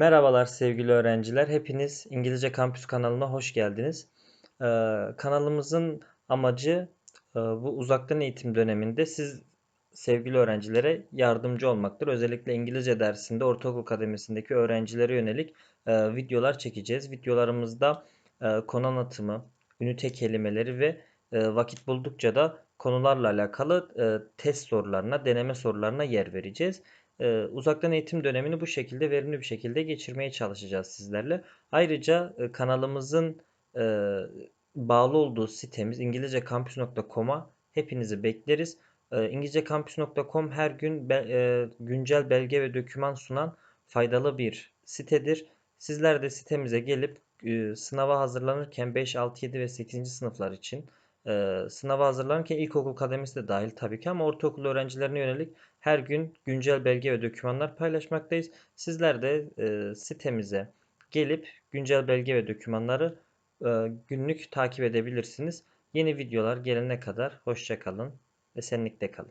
Merhabalar sevgili öğrenciler. Hepiniz İngilizce Kampüs kanalına hoş geldiniz. Ee, kanalımızın amacı e, bu uzaktan eğitim döneminde siz sevgili öğrencilere yardımcı olmaktır. Özellikle İngilizce dersinde ortaokul kademesindeki öğrencilere yönelik e, videolar çekeceğiz. Videolarımızda e, konu anlatımı, ünite kelimeleri ve e, vakit buldukça da konularla alakalı e, test sorularına, deneme sorularına yer vereceğiz. Ee, uzaktan eğitim dönemini bu şekilde verimli bir şekilde geçirmeye çalışacağız sizlerle. Ayrıca e, kanalımızın e, bağlı olduğu sitemiz ingilizcekampüs.com'a hepinizi bekleriz. E, İngilizcekampüs.com her gün e, güncel belge ve doküman sunan faydalı bir sitedir. Sizler de sitemize gelip e, sınava hazırlanırken 5, 6, 7 ve 8. sınıflar için e, sınava hazırlanırken ilkokul kademesi de dahil tabii ki ama ortaokul öğrencilerine yönelik her gün güncel belge ve dokümanlar paylaşmaktayız. Sizler de e, sitemize gelip güncel belge ve dokümanları e, günlük takip edebilirsiniz. Yeni videolar gelene kadar hoşça kalın, esenlikte kalın.